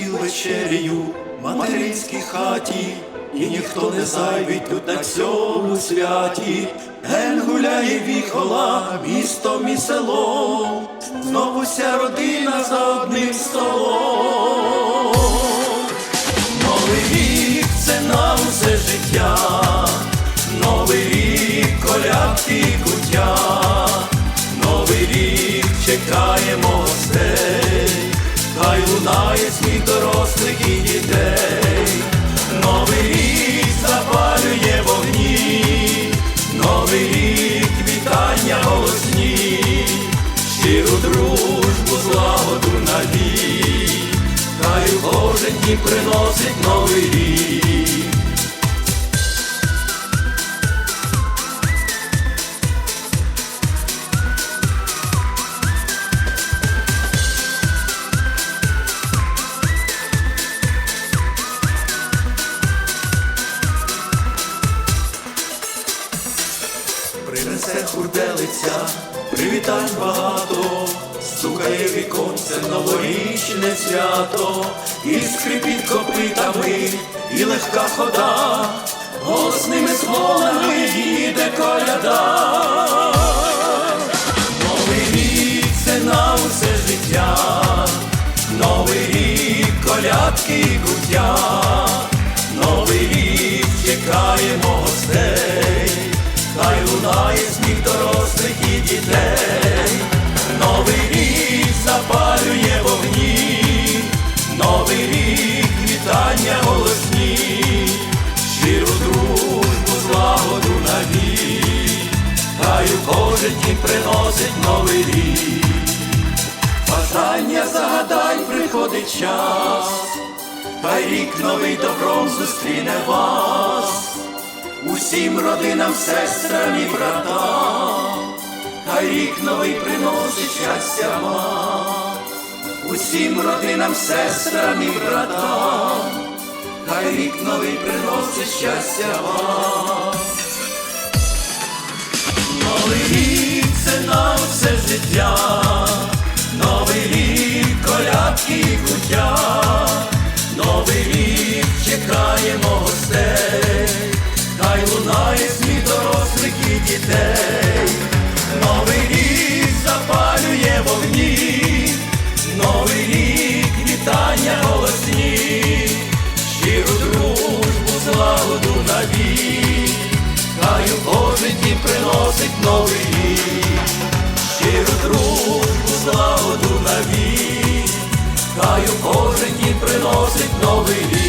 стіл вечерію в материнській хаті, і ніхто не зайвий тут на цьому святі. Ген гуляє віхола, містом і селом, знову вся родина за одним столом. Новий рік це на усе життя, Новий рік колядки і куття, Новий рік чекаємо лунає сміх дорослих і дітей, Новий рік запалює вогні, Новий рік вітання голосні, щиру дружбу, злагоду навік, Хай кожен дні приносить новий рік. Принесе хурделиця, привітань багато, стукає віконце новорічне свято, і скрипить копитами, і легка хода, голосними словами їде коляда. Новий рік це на усе життя, Новий рік колядки і куття, дітей, Новий рік запалює вогні, Новий рік вітання голосні, щиру дружбу, злагоду навік, хай у кожен дім приносить новий рік. Бажання загадай, приходить час, хай рік новий добром зустріне вас, усім родинам, сестрам і братам, хай рік новий приносить щастя вам, усім родинам, сестрам і братам, хай рік новий приносить щастя вам. Новий рік це на все життя, Новий рік колядки і куття, Новий рік чекаємо гостей, хай лунає сміх дорослих і дітей, Новий рік запалює вогні, Новий рік вітання голосні, щиру дружбу, злагоду на вік, хай у кожиті приносить новий рік, щиру дружбу, злагоду на вік, хай у кожиті приносить новий рік.